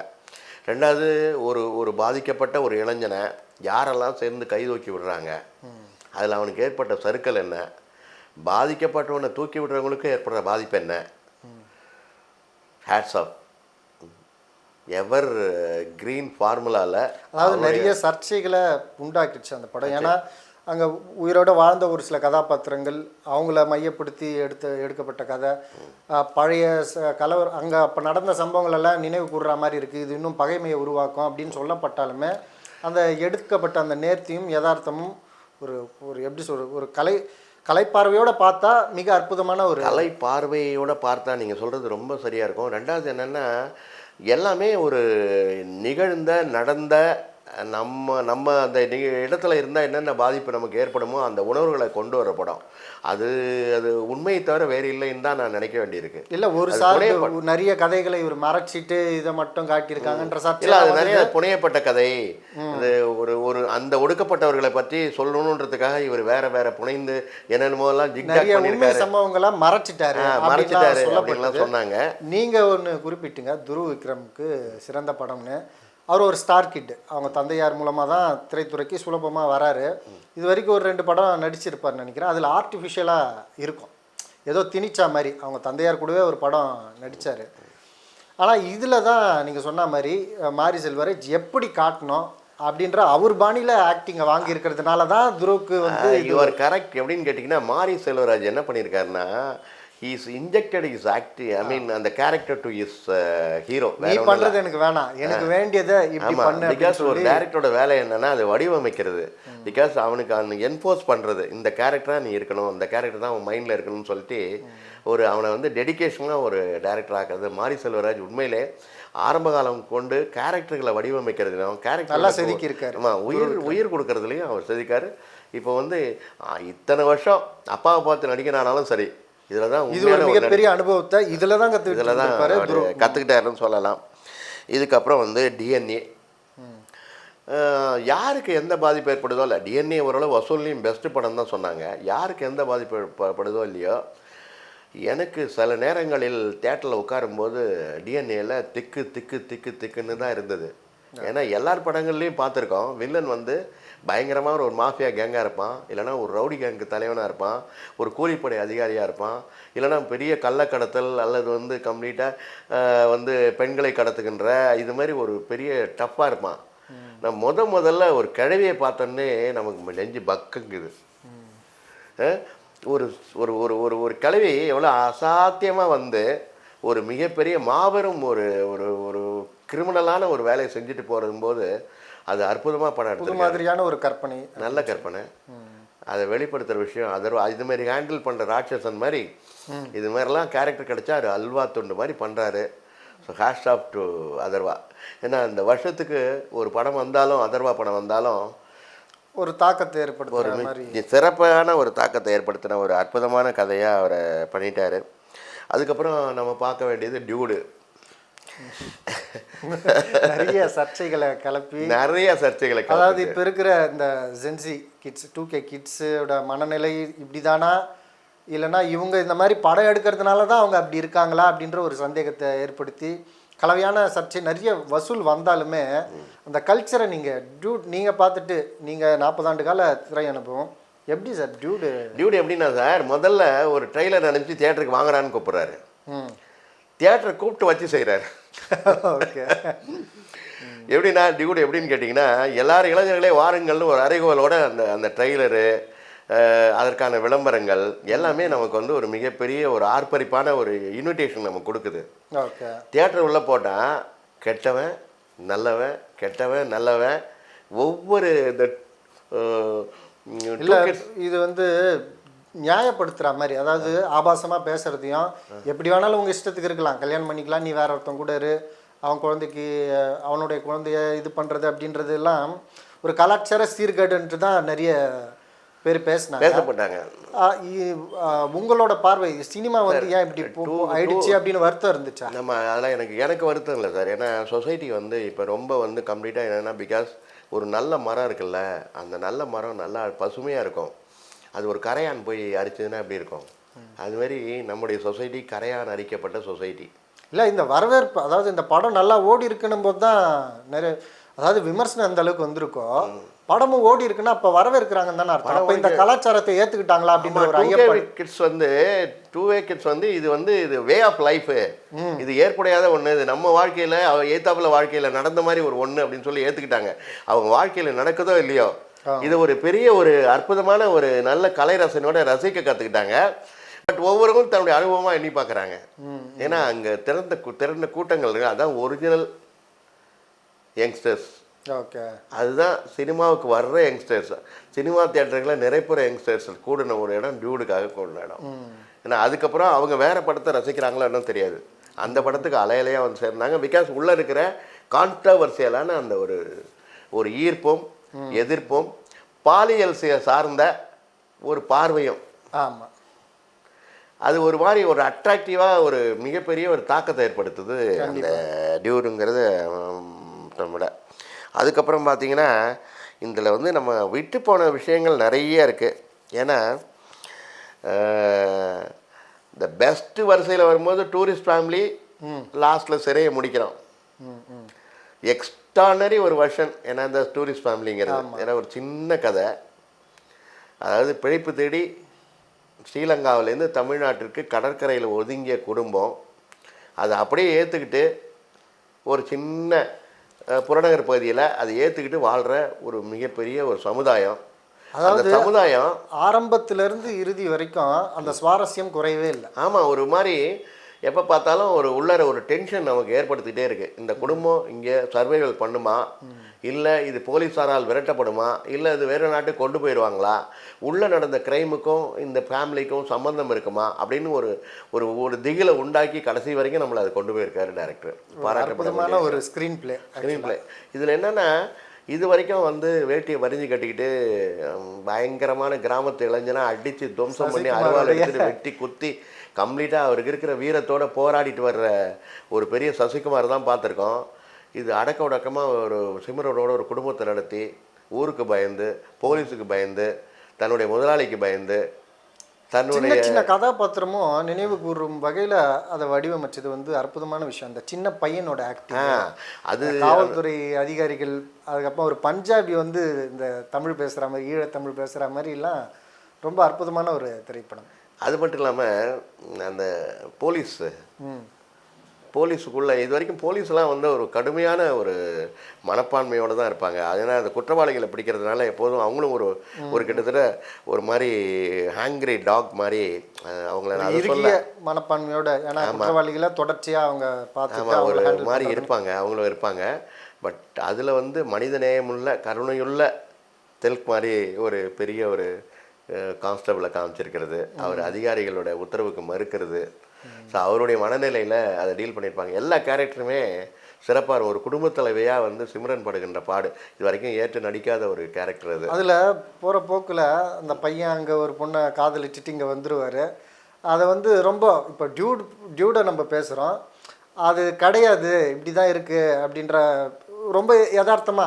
S1: ரெண்டாவது ஒரு ஒரு பாதிக்கப்பட்ட ஒரு இளைஞனை யாரெல்லாம் சேர்ந்து கை தூக்கி விடுறாங்க? அதில் அவனுக்கு ஏற்பட்ட சறுக்கல் என்ன? பாதிக்கப்பட்டவனை தூக்கி விடுறவங்களுக்கு ஏற்படுற பாதிப்பு என்ன? ஹேட்ஸ் ஆஃப் எவர் கிரீன் ஃபார்முலாவில்
S2: அதாவது நிறைய சர்ச்சைகளை உண்டாக்கிடுச்சு அந்த படம். ஏன்னா அங்கே உயிரோட வாழ்ந்த ஒரு சில கதாபாத்திரங்கள் அவங்கள மையப்படுத்தி எடுத்த எடுக்கப்பட்ட கதை. பழைய ச கலவர் அங்கே அப்போ நடந்த சம்பவங்கள் எல்லாம் நினைவு கூறுற மாதிரி இருக்குது இது இன்னும் பகைமையை உருவாக்கும் அப்படின்னு சொல்லப்பட்டாலுமே அந்த எடுக்கப்பட்ட அந்த நேர்த்தியும் யதார்த்தமும் ஒரு ஒரு எப்படி சொல்ற ஒரு கலை கலைப்பார்வையோட பார்த்தா மிக அற்புதமான ஒரு
S1: கலை பார்வையோட பார்த்தா நீங்கள் சொல்கிறது ரொம்ப சரியாக இருக்கும். ரெண்டாவது என்னென்னா எல்லாமே ஒரு நிகழ்ந்த நடந்த நம்ம நம்ம அந்த இடத்துல இருந்தால் என்னென்ன பாதிப்பு நமக்கு ஏற்படுமோ அந்த உணர்வுகளை கொண்டு வர படம். அது அது உண்மையை தவிர வேறு இல்லைன்னு தான் நான் நினைக்க வேண்டியிருக்கு.
S2: இல்ல ஒரு சார் நிறைய கதைகளை இவர் மறைச்சிட்டு இதை மட்டும் காட்டியிருக்காங்கன்ற
S1: இல்லை
S2: சர்ச்சை
S1: அது நிறைய புனையப்பட்ட கதை. அது ஒரு ஒரு அந்த ஒடுக்கப்பட்டவர்களை பற்றி சொல்லணுன்றதுக்காக இவர் வேற வேற புனைந்து என்னென்னமோலாம்
S2: உண்மை
S1: பண்ணியிருக்காரு.
S2: சம்பவங்களை மறைச்சிட்டாரு
S1: மறைச்சிட்டாரு அப்படின்லாம் சொன்னாங்க.
S2: நீங்க ஒன்று குறிப்பிட்டீங்க துருவ் விக்ரமுக்கு சிறந்த படம்னு. அவர் ஒரு ஸ்டார் கிட் அவங்க தந்தையார் மூலமாக தான் திரைத்துறைக்கு சுலபமாக வராரு. இது வரைக்கும் ஒரு ரெண்டு படம் நடிச்சிருப்பார்னு நினைக்கிறேன். அதில் ஆர்டிஃபிஷியலாக இருக்கும். ஏதோ திணிச்சா மாதிரி. அவங்க தந்தையார் கூடவே ஒரு படம் நடித்தார் ஆனால் இதில் தான் நீங்கள் சொன்ன மாதிரி மாரி செல்வராஜ் எப்படி காட்டணும் அப்படின்ற அவர் பாணியில் ஆக்டிங்கை வாங்கி இருக்கிறதுனால தான் துருவுக்கு வந்து
S1: யுவர் கரெக்ட் எப்படின்னு கேட்டிங்கன்னா மாரி செல்வராஜ் என்ன பண்ணியிருக்காருன்னா ஹீஸ் இன்ஜெக்டட் இஸ் ஆக்டி ஐ மீன் அந்த கேரக்டர் டு இஸ் ஹீரோ
S2: நீ பண்றது எனக்கு வேணாம். எனக்கு வேண்டியதை இப்படி பண்ணு
S1: பிகாஸ் ஒரு டேரக்டரோட வேலை என்னன்னா அதை வடிவமைக்கிறது. பிகாஸ் அவனுக்கு அந்த என்ஃபோர்ஸ் பண்ணுறது இந்த கேரக்டராக நீ இருக்கணும். இந்த கேரக்டர் தான் அவன் மைண்டில் இருக்கணும்னு சொல்லிட்டு ஒரு அவனை வந்து டெடிகேஷனாக ஒரு டேரக்டர் ஆக்குறது. மாரி செல்வராஜ் உண்மையிலே ஆரம்ப காலம் கொண்டு கேரக்டர்களை வடிவமைக்கிறது அவன் கேரக்டர்
S2: நல்லா செதுக்கியிருக்காரு.
S1: ஆமாம் உயிர் உயிர் கொடுக்கறதுலையும் அவர் செதுக்காரு இப்போ வந்து இத்தனை வருஷம் அப்பாவை பார்த்து நடிக்கிறானாலும் சரி இதில் தான்
S2: இது ஒரு மிகப்பெரிய அனுபவத்தை இதுல தான்
S1: இதில்
S2: கற்றுக்கிட்டு
S1: தான் கற்றுக்கிட்டாருன்னு சொல்லலாம். இதுக்கப்புறம் வந்து டிஎன்ஏ யாருக்கு எந்த பாதிப்பு ஏற்படுதோ இல்லை டிஎன்ஏ ஓரளவு வசூல்லையும் பெஸ்ட் படம் தான் சொன்னாங்க. யாருக்கு எந்த பாதிப்பு ஏற்படுதோ இல்லையோ எனக்கு சில நேரங்களில் தேட்டரில் உட்காரும்போது டிஎன்ஏல திக்கு திக்கு திக்கு திக்குன்னு தான் இருந்தது. ஏன்னா எல்லார் படங்கள்லையும் பார்த்துருக்கோம். வில்லன் வந்து பயங்கரமாக ஒரு மாஃபியா கேங்காக இருப்பான். இல்லைனா ஒரு ரவுடி கேங்கு தலைவனாக இருப்பான். ஒரு கூலிப்படை அதிகாரியாக இருப்பான். இல்லைனா பெரிய கள்ளக்கடத்தல் அல்லது வந்து கம்ப்ளீட்டாக வந்து பெண்களை கடத்துகின்ற இது மாதிரி ஒரு பெரிய டஃப்பாக இருப்பான். நான் முத முதல்ல ஒரு கிழவியை பார்த்தோன்னே நமக்கு நெஞ்சு பக்குங்குது. ஒரு ஒரு ஒரு ஒரு ஒரு கிழவி எவ்வளோ அசாத்தியமாக வந்து ஒரு மிகப்பெரிய மாபெரும் ஒரு ஒரு ஒரு கிரிமினலான ஒரு வேலையை செஞ்சுட்டு போகும்போது அது அற்புதமாக படம் எடுத்திருக்காரு.
S2: மாதிரியான ஒரு கற்பனை.
S1: நல்ல கற்பனை. அதை வெளிப்படுத்துகிற விஷயம். அதர் இது மாதிரி ஹேண்டில் பண்ணுற ராட்சசன் மாதிரி இது மாதிரிலாம் கேரக்டர் கிடைச்சா அது அல்வா துண்டு மாதிரி பண்ணுறாரு so hats off to Atharva. ஏன்னா இந்த வருஷத்துக்கு ஒரு படம் வந்தாலும் அதர்வா படம் வந்தாலும்
S2: ஒரு தாக்கத்தை
S1: ஒரு
S2: ஏற்படுத்துற
S1: மி-
S2: மாதிரி.
S1: சிறப்பான ஒரு தாக்கத்தை ஏற்படுத்தின ஒரு அற்புதமான கதையாக அவரை பண்ணிட்டாரு. அதுக்கப்புறம் நம்ம பார்க்க வேண்டியது டியூடு (laughs)
S2: நிறைய சர்ச்சைகளை கிளப்பி.
S1: நிறைய சர்ச்சைகளை
S2: அதாவது. இப்போ இருக்கிற இந்த gen Z kids two K கிட்ஸோட மனநிலை இப்படிதானா? இல்லைன்னா இவங்க இந்த மாதிரி படம் எடுக்கிறதுனால தான் அவங்க அப்படி இருக்காங்களா அப்படின்ற ஒரு சந்தேகத்தை ஏற்படுத்தி கலவையான சர்ச்சை நிறைய வசூல் வந்தாலுமே அந்த கல்ச்சரை நீங்கள் டியூட் நீங்கள் பார்த்துட்டு நீங்கள் நாற்பது ஆண்டு கால திரை அனுபவம். எப்படி சார் டியூடு
S1: டியூட் எப்படின்னா சார் முதல்ல ஒரு ட்ரெய்லர் அனுப்பிச்சு தியேட்டருக்கு வாங்குறான்னு கூப்பிட்றாரு.
S2: ம்.
S1: தியேட்டரை கூப்பிட்டு வச்சு செய்கிறாரு எப்படின்னா டியூட் எப்படின்னு கேட்டிங்கன்னா எல்லாரும் இளைஞர்களே வாருங்கள்னு ஒரு அறைகோலோட அந்த அந்த ட்ரெய்லரு அதற்கான விளம்பரங்கள் எல்லாமே நமக்கு வந்து ஒரு மிகப்பெரிய ஒரு ஆர்ப்பரிப்பான ஒரு இன்விடேஷன் நமக்கு கொடுக்குது. தியேட்டர் உள்ளே போட்டால் கெட்டவன் நல்லவன் கெட்டவன் நல்லவன் ஒவ்வொரு இந்த
S2: இது வந்து நியாயப்படுத்துற மாதிரி அதாவது ஆபாசமா பேசுறதையும் எப்படி வேணாலும் உங்க இஷ்டத்துக்கு இருக்கலாம். கல்யாணம் பண்ணிக்கலாம் நீ வேற ஒருத்தன் கூட இரு. அவன் குழந்தைக்கு அவனுடைய குழந்தைய இது பண்றது அப்படின்றது எல்லாம் ஒரு கலாச்சார சீர்கேடுன்ட்டு தான் நிறைய பேர் பேசினாங்க.
S1: பேசப்பட்டாங்க.
S2: உங்களோட பார்வை சினிமா வந்து ஏன் இப்படி ஆயிடுச்சு அப்படின்னு வருத்தம் இருந்துச்சா?
S1: நம்ம அதெல்லாம் எனக்கு எனக்கு வருத்தம் இல்லை சார். ஏன்னா சொசைட்டி வந்து இப்போ ரொம்ப வந்து கம்ப்ளீட்டாக என்னென்னா பிகாஸ் ஒரு நல்ல மரம் இருக்குல்ல அந்த நல்ல மரம் நல்லா பசுமையாக இருக்கும். அது ஒரு கரையான் போய் அரிச்சதுன்னா எப்படி இருக்கும்? அது மாதிரி நம்முடைய சொசைட்டி கரையான் அரிக்கப்பட்ட சொசைட்டி.
S2: இல்லை இந்த வரவேற்பு அதாவது இந்த படம் நல்லா ஓடி இருக்குன்னும் போது தான் நிறைய அதாவது விமர்சனம் அந்த அளவுக்கு வந்திருக்கோ படமும் ஓடி இருக்குன்னா அப்போ வரவேற்கிறாங்கன்னு தானே அர்த்தம். அப்போ இந்த கலாச்சாரத்தை ஏற்றுக்கிட்டாங்களா அப்படின்ற ஒரு ஐயப்பன்.
S1: கிட்ஸ் வந்து டூ வே கிட்ஸ் வந்து இது வந்து இது வே ஆஃப் லைஃபு இது ஏற்புடையாத ஒன்று இது நம்ம வாழ்க்கையில் ஏத்தாப்புல வாழ்க்கையில் நடந்த மாதிரி ஒரு ஒன்று அப்படின்னு சொல்லி ஏற்றுக்கிட்டாங்க அவங்க வாழ்க்கையில் நடக்குதோ இல்லையோ இது ஒரு பெரிய ஒரு அற்புதமான ஒரு நல்ல கலை ரசனையோட ரசிக்க கற்றுக்கிட்டாங்க பட் ஒவ்வொருவரும் தன்னுடைய அனுபவமாக எண்ணி பார்க்குறாங்க ஏன்னா அங்கே திறந்த திரண்ட கூட்டங்கள் அதான் ஒரிஜினல் யங்ஸ்டர்ஸ்
S2: ஓகே.
S1: அதுதான் சினிமாவுக்கு வர்ற யங்ஸ்டர்ஸ் சினிமா தியேட்டர்களில் நிறைப்புற யங்ஸ்டர்ஸ் கூடின ஒரு இடம் டியூடுக்காக கூடின இடம். ஏன்னா அதுக்கப்புறம் அவங்க வேற படத்தை ரசிக்கிறாங்களோ என்னன்னு தெரியாது. அந்த படத்துக்கு அலையலையாக வந்து சேர்ந்தாங்க. பிகாஸ் உள்ளே இருக்கிற கான்ட்ரவர்சியலான அந்த ஒரு ஒரு ஈர்ப்பும் எதிர்ப்பும் பாலியல் சார்ந்த ஒரு பார்வையும்.
S2: ஆமாம்
S1: அது ஒரு மாதிரி ஒரு அட்ராக்டிவாக ஒரு மிகப்பெரிய ஒரு தாக்கத்தை ஏற்படுத்துது அந்த டியூருங்கிறது நம்மள அதுக்கப்புறம் பார்த்தீங்கன்னா இதில் வந்து நம்ம விட்டு போன விஷயங்கள் நிறைய இருக்குது ஏன்னா இந்த பெஸ்ட்டு வரிசையில் வரும்போது டூரிஸ்ட் ஃபேமிலி லாஸ்ட்டில் சிறையை முடிக்கிறோம்.
S2: ம்
S1: எக்ஸ்ட்ரானரி ஒரு வருஷன் ஏன்னா இந்த டூரிஸ்ட் ஃபேமிலிங்கிறது ஏன்னா ஒரு சின்ன கதை. அதாவது பிழைப்பு தேடி ஸ்ரீலங்காவிலேருந்து தமிழ்நாட்டிற்கு கடற்கரையில் ஒதுங்கிய குடும்பம் அதை அப்படியே ஏற்றுக்கிட்டு ஒரு சின்ன புறநகர் பகுதியில் அதை ஏற்றுக்கிட்டு வாழ்கிற ஒரு மிகப்பெரிய ஒரு சமுதாயம். அந்த சமுதாயம்
S2: ஆரம்பத்துல இருந்து இறுதி வரைக்கும் அந்த சுவாரஸ்யம் குறையவே இல்லை.
S1: ஆமாம் ஒரு மாதிரி எப்போ பார்த்தாலும் ஒரு உள்ளர ஒரு டென்ஷன் நமக்கு ஏற்படுத்திட்டே இருக்கு. இந்த குடும்பம் இங்கே சர்வைவல் பண்ணுமா? இல்லை இது போலீஸாரால் விரட்டப்படுமா? இல்லை இது வேறு நாட்டுக்கு கொண்டு போயிடுவாங்களா? உள்ளே நடந்த கிரைமுக்கும் இந்த ஃபேமிலிக்கும் சம்பந்தம் இருக்குமா? அப்படின்னு ஒரு ஒரு ஒரு திகிலை உண்டாக்கி கடைசி வரைக்கும் நம்மளை அதை கொண்டு போயிருக்காரு டேரக்டர் பாராட்டப்பட
S2: அற்புதமான ஒரு ஸ்க்ரீன் பிளே
S1: ஸ்க்ரீன் பிளே இதில் என்னென்னா இது வரைக்கும் வந்து வேட்டியை வரிஞ்சு கட்டிக்கிட்டு பயங்கரமான கிராமத்து இளைஞனா அடித்து துவம்சம் பண்ணி அருவாள் எடுத்துட்டு வெட்டி குத்தி கம்ப்ளீட்டாக அவருக்கு இருக்கிற வீரத்தோட போராடிட்டு வர்ற ஒரு பெரிய சசிகுமார் தான் பார்த்துருக்கோம். இது அடக்க உடக்கமாக ஒரு சிம்மரோட ஒரு குடும்பத்தை நடத்தி ஊருக்கு பயந்து போலீஸுக்கு பயந்து தன்னுடைய முதலாளிக்கு பயந்து தன்னுடைய
S2: சின்ன கதாபாத்திரமும் நினைவு கூறும் வகையில அதை வடிவமைச்சது வந்து அற்புதமான விஷயம். அந்த சின்ன பையனோட ஆக்டிங்
S1: அது
S2: காவல்துறை அதிகாரிகள் அதுக்கப்புறம் ஒரு பஞ்சாபி வந்து இந்த தமிழ் பேசுகிற மாதிரி ஈழத்தமிழ் பேசுகிற மாதிரிலாம் ரொம்ப அற்புதமான ஒரு திரைப்படம்.
S1: அது மட்டும் இல்லாமல் அந்த போலீஸ். போலீஸுக்குள்ளே இது வரைக்கும் போலீஸ்லாம் வந்து ஒரு கடுமையான ஒரு மனப்பான்மையோடு தான் இருப்பாங்க. அதனால் அந்த குற்றவாளிகளை பிடிக்கிறதுனால எப்போதும் அவங்களும் ஒரு ஒரு கிட்டத்தட்ட ஒரு மாதிரி ஹேங்க்ரி டாக் மாதிரி அவங்கள சொல்ல
S2: மனப்பான்மையோட ஏன்னா குற்றவாளிகளை தொடர்ச்சியா அவங்க
S1: ஆமாம் ஒரு மாதிரி. இருப்பாங்க அவங்களும் இருப்பாங்க. பட் அதில் வந்து மனிதநேயமுள்ள கருணையுள்ள தெல்க் மாதிரி ஒரு பெரிய ஒரு கான்ஸ்டபிளை காமிச்சிருக்கிறது அவர் அதிகாரிகளோட உத்தரவுக்கு மறுக்கிறது. ஸோ அவருடைய மனநிலையில் அதை டீல் பண்ணியிருப்பாங்க. எல்லா கேரக்டருமே சிறப்பாக ஒரு குடும்பத் தலைவியாக வந்து சிம்ரன் படுகின்ற பாடு இது வரைக்கும் ஏற்று நடிக்காத ஒரு கேரக்டர் அது.
S2: அதுல போற போக்குல அந்த பையன் அங்க ஒரு பொண்ணை காதலிச்சுட்டு இங்க வந்துருவாரு. அதை வந்து ரொம்ப இப்போ டியூட் டியூடை நம்ம பேசுறோம். அது கிடையாது இப்படி தான் இருக்கு அப்படின்ற ரொம்ப யதார்த்தமா.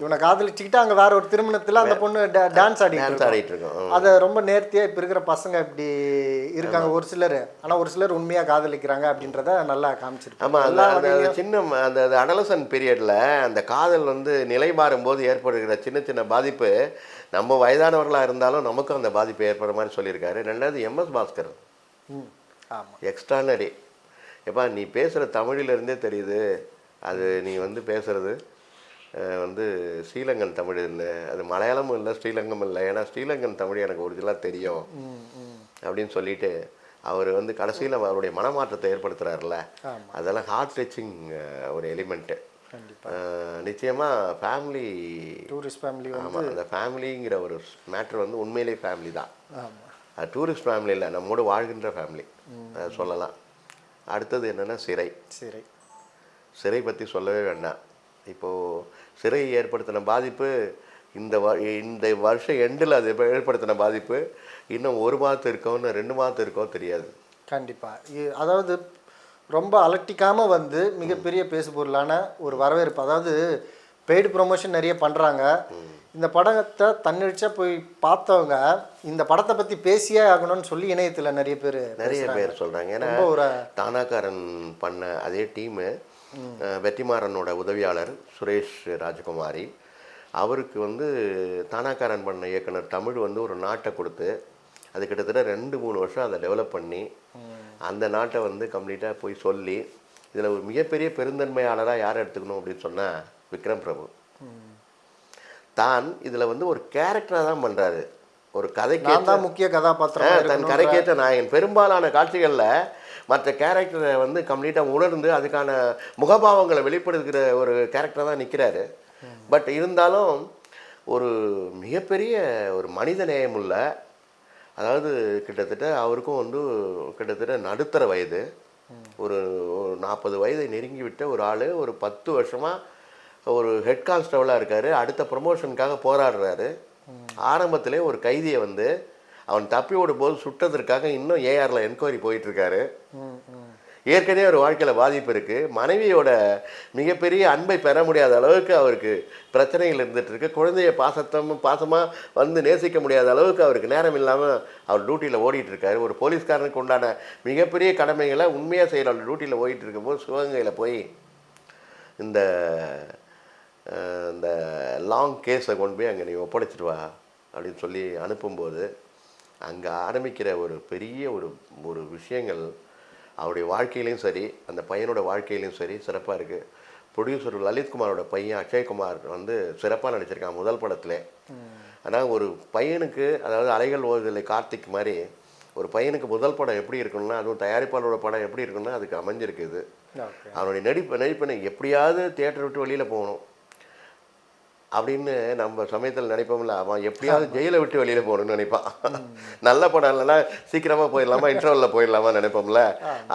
S2: இவனை காதலிச்சுக்கிட்டு அங்க வேற ஒரு திருமணத்துல அந்த பொண்ணு டான்ஸ் ஆடி
S1: டான்ஸ் ஆடிட்டு இருக்கோம்.
S2: அதை ரொம்ப நேர்த்தியா இப்ப இருக்கிற பசங்க இப்படி இருக்காங்க. ஒரு சிலர். ஆனா ஒரு சிலர் உண்மையா காதலிக்கிறாங்க அப்படின்றத நல்லா காமிச்சிருப்பாங்க
S1: ஆமாம் அந்த சின்ன அந்த அடலசன் பீரியடில் அந்த காதல் வந்து நிலை மாறும்போது ஏற்படுகிற சின்ன சின்ன பாதிப்பு நம்ம வயதானவர்களாக இருந்தாலும் நமக்கும் அந்த பாதிப்பு ஏற்படுற மாதிரி சொல்லியிருக்காரு. ரெண்டாவது எம்எஸ் பாஸ்கர் எக்ஸ்ட்ரானரி எப்பா நீ பேசுகிற தமிழிலிருந்தே தெரியுது. அது நீ வந்து பேசுகிறது வந்து ஸ்ரீலங்கன் தமிழ் அது மலையாளமும் இல்லை ஸ்ரீலங்கம் இல்லை. ஏன்னா ஸ்ரீலங்கன் தமிழ் எனக்கு ஒரிஜினலாக தெரியும். அப்படின்னு சொல்லிட்டு அவர் வந்து கடைசியில் அவருடைய மனமாற்றத்தை ஏற்படுத்துகிறாருல. அதெல்லாம் ஹார்ட் டச்சிங் ஒரு எலிமெண்ட்டு நிச்சயமாக ஃபேமிலி
S2: டூரிஸ்ட் ஃபேமிலி
S1: ஆமாம் அந்த ஃபேமிலிங்கிற ஒரு மேட்ரு வந்து உண்மையிலே ஃபேமிலி தான். அது டூரிஸ்ட் ஃபேமிலி இல்லை நம்மோடு வாழ்கின்ற ஃபேமிலி அதை சொல்லலாம். அடுத்தது என்னென்னா சிறை.
S2: சரி
S1: சிறை பற்றி சொல்லவே வேண்டாம். இப்போது சிறை ஏற்படுத்தின பாதிப்பு இந்த வ இந்த வருஷம் எண்டில் அது ஏற்படுத்தின பாதிப்பு இன்னும் ஒரு மாதம் இருக்கோன்னு ரெண்டு மாதம் இருக்கோ தெரியாது.
S2: கண்டிப்பா. இ- அதாவது ரொம்ப அலட்டிக்காம வந்து மிகப்பெரிய பேசு பொருளான ஒரு வரவேற்பு. அதாவது பெய்டு ப்ரொமோஷன் நிறைய பண்றாங்க. இந்த படத்தை தன்னெழுச்சா போய் பார்த்தவங்க இந்த படத்தை பத்தி பேசியே ஆகணும்னு சொல்லி இணையத்துல நிறைய பேர்
S1: நிறைய பேர் சொல்கிறாங்க ஏன்னா
S2: ஒரு
S1: தானாக்காரன் பண்ண அதே டீமு வெற்றிமாறனோட உதவியாளர் சுரேஷ் ராஜகுமாரி. அவருக்கு வந்து தானாக்காரன் பண்ண இயக்குனர் தமிழ் வந்து ஒரு நாட்டை கொடுத்து அது கிட்டத்தட்ட ரெண்டு மூணு வருஷம் அதை டெவலப் பண்ணி அந்த நாட்டை வந்து கம்ப்ளீட்டாக போய் சொல்லி இதில் ஒரு மிகப்பெரிய பெருந்தன்மையாளராக யார் எடுத்துக்கணும் அப்படின்னு சொன்னால் விக்ரம் பிரபு. தான் இதில் வந்து ஒரு கேரக்டராக தான் பண்ணுறாரு ஒரு கதைக்கு
S2: நான் தான் முக்கிய கதாபாத்திரம்
S1: தன் கரைக்கேற்ற நாயகன் பெரும்பாலான காட்சிகளில் மற்ற கேரக்டரை வந்து கம்ப்ளீட்டாக உணர்ந்து அதுக்கான முகபாவங்களை வெளிப்படுத்துகிற ஒரு கேரக்டர் தான் நிற்கிறாரு பட் இருந்தாலும் ஒரு மிகப்பெரிய ஒரு மனித நேயமுள்ள அதாவது கிட்டத்தட்ட அவருக்கும் வந்து கிட்டத்தட்ட நடுத்தர வயது. ஒரு நாற்பது வயதை நெருங்கி விட்ட ஒரு ஆள் ஒரு பத்து வருஷமாக ஒரு ஹெட் கான்ஸ்டபிளாக இருக்கார். அடுத்த ப்ரமோஷனுக்காக போராடுறாரு. ஆரம்பத்திலே ஒரு கைதியை வந்து அவன் தப்பி ஓடும் போது சுட்டதற்காக இன்னும் ஏஆரில் என்கொயரி போயிட்டுருக்காரு. ஏற்கனவே ஒரு வாழ்க்கையில் பாதிப்பு இருக்குது மனைவியோட மிகப்பெரிய அன்பை பெற முடியாத அளவுக்கு அவருக்கு பிரச்சனைகள் இருந்துட்டு இருக்கு. குழந்தைய பாசத்தம் பாசமாக வந்து நேசிக்க முடியாத அளவுக்கு அவருக்கு நேரம் இல்லாமல் அவர் டியூட்டியில் ஓடிட்டு இருக்காரு. ஒரு போலீஸ்காரனுக்கு உண்டான மிகப்பெரிய கடமைகளை உண்மையாக செய்கிற டியூட்டியில் ஓடிட்டு இருக்கும்போது சிவகங்கையில் போய் இந்த இந்த லாங் கேஸை கொண்டு போய் அங்கே நீ ஒப்படைச்சிட்டு வா அப்படின்னு சொல்லி அனுப்பும்போது அங்கே ஆரம்பிக்கிற ஒரு பெரிய ஒரு ஒரு விஷயங்கள் அவருடைய வாழ்க்கையிலையும் சரி அந்த பையனோட வாழ்க்கையிலையும் சரி சிறப்பாக இருக்குது ப்ரொடியூசர் லலித்குமாரோட பையன் அக்ஷய்குமார் வந்து சிறப்பாக நடிச்சிருக்கான் முதல் படத்திலே. ஆனால் ஒரு பையனுக்கு அதாவது அலைகள் ஓதுதலை கார்த்திக் மாதிரி ஒரு பையனுக்கு முதல் படம் எப்படி இருக்கணும்னா அதுவும் தயாரிப்பாளரோட படம் எப்படி இருக்கணும்னா அதுக்கு அமைஞ்சிருக்கு இது.
S2: ஓகே.
S1: அவனுடைய நடிப்பு நடிப்பினை எப்படியாவது தியேட்டர் விட்டு வெளியில் போகணும். அப்படின்னு நம்ம சமயத்தில் நினைப்போம்ல அவன் எப்படியாவது ஜெயிலை விட்டு வெளியில் போகணும்னு நினைப்பான். நல்ல படம் இல்லைன்னா சீக்கிரமாக போயிடலாமா இன்டர்வலில் போயிடலாமா நினைப்போம்ல.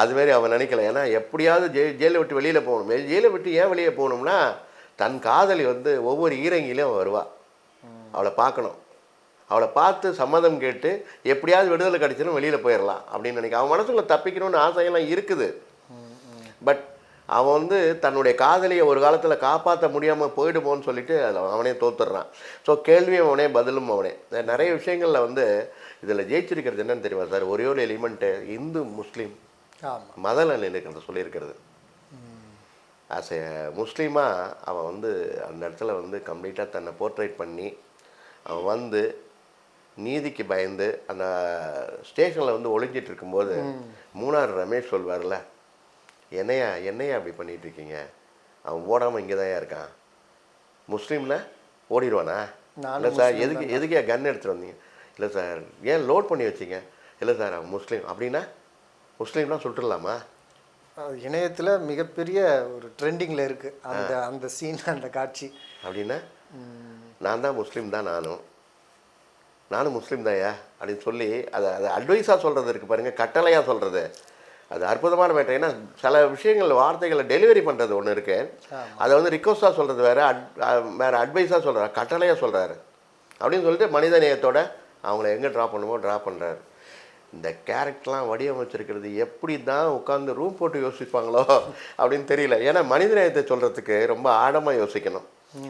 S1: அதுமாரி அவன் நினைக்கல. ஏன்னா எப்படியாவது ஜெய் ஜெயிலை விட்டு வெளியில் போகணும். ஜெயிலை விட்டு ஏன் வெளியே போகணும்னா தன் காதலி வந்து ஒவ்வொரு ஈரங்கிலையும் அவன் வருவா. அவளை பார்க்கணும். அவளை பார்த்து சம்மதம் கேட்டு எப்படியாவது விடுதலை கிடைச்சிடும் வெளியில் போயிடலாம் அப்படின்னு நினைக்க அவன் மனசுக்குள்ள தப்பிக்கணும்னு ஆசையெல்லாம் இருக்குது. பட் அவன் வந்து தன்னுடைய காதலியை ஒரு காலத்தில் காப்பாற்ற முடியாமல் போயிடுமோன்னு சொல்லிட்டு அதில் அவனே தோத்துடுறான். ஸோ கேள்வியும் அவனே பதிலும் அவனே. நிறைய விஷயங்களில் வந்து இதில் ஜெயிச்சிருக்கிறது என்னன்னு தெரியுமா சார்? ஒரே ஒரு எலிமெண்ட்டு இந்து முஸ்லீம் மத நிலைக்கிறது சொல்லியிருக்கிறது. ஆஸ் எ முஸ்லீமாக அவன் வந்து அந்த இடத்துல வந்து கம்ப்ளீட்டாக தன்னை போர்ட்ரேட் பண்ணி அவன் வந்து நீதிக்கு பயந்து அந்த ஸ்டேஷனில் வந்து ஒளிஞ்சிட்டு இருக்கும்போது மூணார் ரமேஷ் சொல்வார்ல என்னையா என்னையா அப்படி பண்ணிட்டு இருக்கீங்க அவன் ஓடாமல் இங்கே தான் இருக்கான்? முஸ்லீம்னா ஓடிடுவானா? இல்லை சார் எதுக்கு எதுக்கே கன் எடுத்துகிட்டு வந்தீங்க? இல்லை சார் ஏன் லோட் பண்ணி வச்சீங்க? இல்லை சார் அவன் முஸ்லீம். அப்படின்னா முஸ்லீம்னா சுட்டுடலாமா?
S2: இணையத்துல மிகப்பெரிய ஒரு ட்ரெண்டிங்ல இருக்கு. அந்த அந்த சீன் அந்த காட்சி.
S1: அப்படின்னா நான் தான் முஸ்லீம் தான் நானும். நானும் முஸ்லீம் தான்யா அப்படின்னு சொல்லி அதை அதை அட்வைஸாக சொல்கிறது இருக்குது பாருங்கள் கட்டளையாக சொல்கிறது அது அற்புதமான மேட்டர் ஏன்னா சில விஷயங்கள் வார்த்தைகளை டெலிவரி பண்ணுறது ஒன்று இருக்கு. அதை வந்து ரிக்வஸ்டாக சொல்கிறது வேறு அட் வேறு அட்வைஸாக சொல்கிறார் கட்டளையாக சொல்கிறாரு அப்படின்னு சொல்லிட்டு மனித நேயத்தோட அவங்கள எங்கே ட்ராப் பண்ணுமோ ட்ராப் பண்ணுறாரு இந்த கேரக்டர்லாம் வடிவமைச்சிருக்கிறது எப்படி தான் உட்காந்து ரூம் போட்டு யோசிப்பாங்களோ அப்படின்னு தெரியல. ஏன்னா மனிதநேயத்தை சொல்கிறதுக்கு ரொம்ப ஆழமாக யோசிக்கணும்.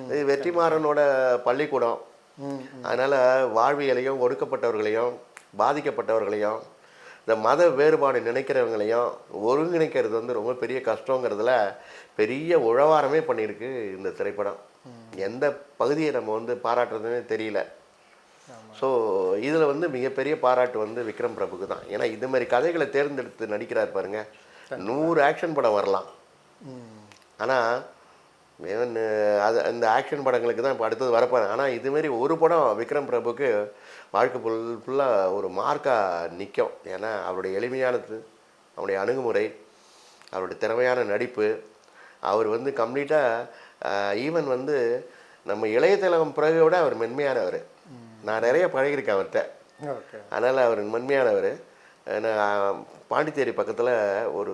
S1: இது வெற்றிமாறனோட பள்ளிக்கூடம். அதனால் வாழ்வியலையும் ஒடுக்கப்பட்டவர்களையும் பாதிக்கப்பட்டவர்களையும் இந்த மத வேறுபாடு நினைக்கிறவங்களையும் ஒருங்கிணைக்கிறது வந்து ரொம்ப பெரிய கஷ்டங்கிறதுல பெரிய உழவாரமே பண்ணியிருக்கு இந்த திரைப்படம். எந்த பகுதியை நம்ம வந்து பாராட்டுறதுன்னு தெரியல. ஸோ இதில் வந்து மிகப்பெரிய பாராட்டு வந்து விக்ரம் பிரபுக்கு தான். ஏன்னா இது மாதிரி கதைகளை தேர்ந்தெடுத்து நடிக்கிறார் பாருங்க. நூறு ஆக்ஷன் படம் வரலாம். ஆனால் even, அது அந்த ஆக்ஷன் படங்களுக்கு தான் இப்போ அடுத்தது வரப்போகிறேன் ஆனால் இதுமாரி ஒரு படம் விக்ரம் பிரபுக்கு வாழ்க்கை ஃபுல் ஃபுல்லாக ஒரு மார்க்காக நிற்கும் ஏன்னா அவருடைய எளிமையானது அவருடைய அணுகுமுறை அவருடைய திறமையான நடிப்பு அவர் வந்து கம்ப்ளீட்டாக ஈவன் வந்து நம்ம இளைய திலகம் பிறகு விட அவர் மென்மையானவர். நான் நிறைய பழகியிருக்கேன் அவர்கிட்ட. அதனால் அவர் மென்மையானவர். நான் பாண்டிச்சேரி பக்கத்தில் ஒரு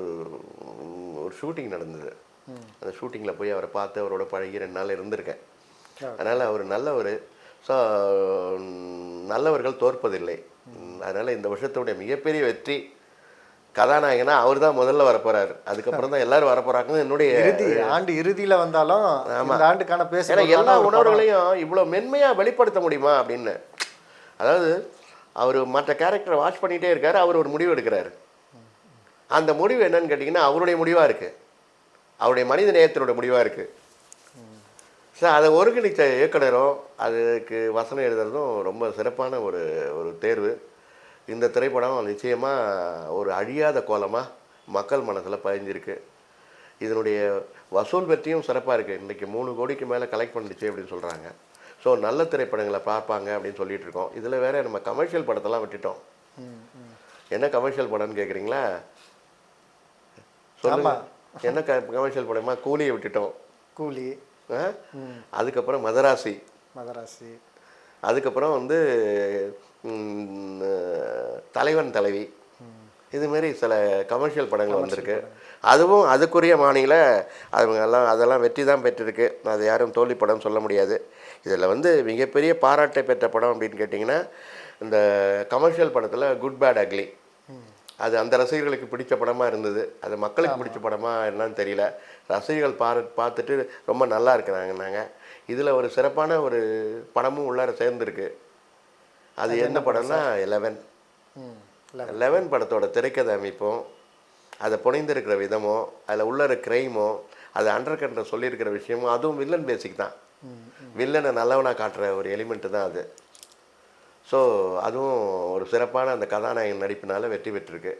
S1: ஒரு ஷூட்டிங் நடந்தது. அந்த ஷூட்டிங்கில் போய் அவரை பார்த்து அவரோட பழகி ரெண்டு நாள் இருந்திருக்கேன். அதனால் அவர் நல்லவர் ஸோ நல்லவர்கள் தோற்பதில்லை. அதனால் இந்த வருஷத்துடைய மிகப்பெரிய வெற்றி கதாநாயகனா அவர் தான் முதல்ல வரப்போறாரு. அதுக்கப்புறம் தான் எல்லாரும் வரப்போறாங்க என்னுடைய
S2: இறுதி ஆண்டு இறுதியில வந்தாலும் இந்த ஆண்டுக்கான பேச
S1: எல்லா உணர்வுகளையும் இவ்வளோ மென்மையாக வெளிப்படுத்த முடியுமா அப்படின்னு. அதாவது அவர் மற்ற கேரக்டரை வாட்ச் பண்ணிகிட்டே இருக்காரு அவர் ஒரு முடிவு எடுக்கிறாரு. அந்த முடிவு என்னன்னு கேட்டிங்கன்னா அவருடைய முடிவாக இருக்குது அவருடைய மனித நேயத்தினுடைய முடிவாக இருக்குது ஸோ அதை ஒருங்கிணைத்த இயக்குனரும் அதுக்கு வசனம் எழுதுறதும் ரொம்ப சிறப்பான ஒரு ஒரு தேர்வு. இந்த திரைப்படம் நிச்சயமாக ஒரு அழியாத கோலமாக மக்கள் மனசில் பதிஞ்சிருக்கு. இதனுடைய வசூல் வெற்றியும் சிறப்பாக இருக்குது இன்றைக்கி மூணு கோடிக்கு மேலே கலெக்ட் பண்ணிடுச்சு அப்படின்னு சொல்கிறாங்க ஸோ நல்ல திரைப்படங்களை பார்ப்பாங்க அப்படின்னு சொல்லிட்டு இருக்கோம். இதில் வேற நம்ம கமர்ஷியல் படத்தெல்லாம் விட்டுட்டோம். என்ன கமர்ஷியல் படம்னு கேட்குறீங்களா சொல்லுங்க. என்ன க கமர்ஷியல் படமா கூலியை விட்டுட்டோம்.
S2: கூலி?
S1: அதுக்கப்புறம் மதராசி.
S2: மதராசி.
S1: அதுக்கப்புறம் வந்து தலைவன் தலைவி. இதுமாரி சில கமர்ஷியல் படங்கள் வந்திருக்கு. அதுவும் அதுக்குரிய மாநில அவங்க எல்லாம் அதெல்லாம் வெற்றி தான் பெற்றிருக்கு. அது யாரும் தோல்வி படம் சொல்ல முடியாது. இதில் வந்து மிகப்பெரிய பாராட்டை பெற்ற படம் அப்படின்னு கேட்டிங்கன்னா இந்த கமர்ஷியல் படத்தில் குட் பேட் அக்லி அது அந்த ரசிகர்களுக்கு பிடிச்ச படமாக இருந்தது. அது மக்களுக்கு பிடிச்ச படமாக என்னன்னு தெரியல. ரசிகர்கள் பாரு பார்த்துட்டு ரொம்ப நல்லா இருக்கிறாங்க நாங்கள் இதில் ஒரு சிறப்பான ஒரு படமும் உள்ளார சேர்ந்துருக்கு. அது என்ன படம்னா லெவன் லெவன் படத்தோட திரைக்கதை அமைப்பும் அதை புனைந்திருக்கிற விதமோ அதில் உள்ள கிரைமோ அது அண்டர் கண்ட சொல்லியிருக்கிற விஷயமும் அதுவும் வில்லன் பேசிக் தான். வில்லனை நல்லவனாக காட்டுற ஒரு எலிமெண்ட்டு தான் அது. ஸோ அதுவும் ஒரு சிறப்பான அந்த கதாநாயகன் நடிப்பினால வெற்றி பெற்றிருக்கு.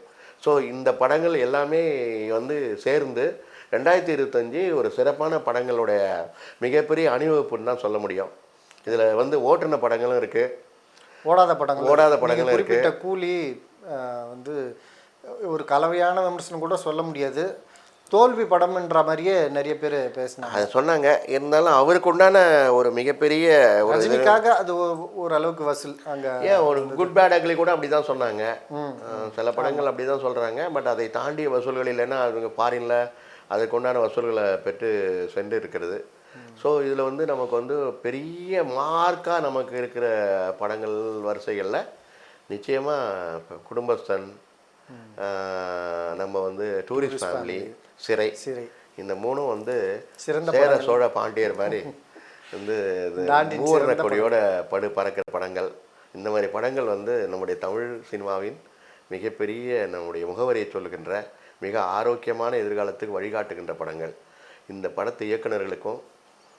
S1: ஸோ இந்த படங்கள் எல்லாமே வந்து சேர்ந்து ரெண்டாயிரத்தி இருபத்தஞ்சி ஒரு சிறப்பான படங்களுடைய மிகப்பெரிய அணிவகுப்புன்னு தான் சொல்ல முடியும். இதில் வந்து ஓட்டுன படங்களும் இருக்குது
S2: ஓடாத படங்கள்.
S1: ஓடாத படங்களும் இருக்கு.
S2: குறிப்பிட்ட கூலி வந்து ஒரு கலவையான விமர்சனம் கூட சொல்ல முடியாது. தோல்வி படம்ன்ற மாதிரியே நிறைய பேர் பேசினாங்க.
S1: அது சொன்னாங்க. இருந்தாலும் அவருக்கு உண்டான ஒரு மிகப்பெரிய ஒரு
S2: ரஜினிக்காக அது ஒரு- ஓரளவுக்கு வசூல் அங்க
S1: ஏன் ஒரு குட் பேட் அக்லி கூட அப்படி தான் சொன்னாங்க சில படங்கள் அப்படி தான் சொல்கிறாங்க பட் அதை தாண்டிய வசூல்கள் இல்லைன்னா அவங்க ஃபாரினில் அதற்கு உண்டான வசூல்களை பெற்று சென்று இருக்கிறது. ஸோ இதில் வந்து நமக்கு வந்து பெரிய மார்க்காக நமக்கு இருக்கிற படங்கள் வரிசைகளில் நிச்சயமாக குடும்பஸ்தன் நம்ம வந்து டூரிஸ்ட் ஃபேமிலி சிறை.
S2: சிறை.
S1: இந்த மூணும் வந்து
S2: சிறந்த
S1: சேர சோழ பாண்டியர் மாதிரி வந்து மூவர்ண கொடியோட படு பறக்கிற படங்கள். இந்த மாதிரி படங்கள் வந்து நம்முடைய தமிழ் சினிமாவின் மிகப்பெரிய நம்முடைய முகவரியை சொல்லுகின்ற மிக ஆரோக்கியமான எதிர்காலத்துக்கு வழிகாட்டுகின்ற படங்கள். இந்த படத்து இயக்குனர்களுக்கும்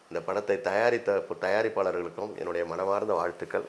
S1: இந்த படத்தை தயாரித்த தயாரிப்பாளர்களுக்கும் என்னுடைய மனமார்ந்த வாழ்த்துக்கள்.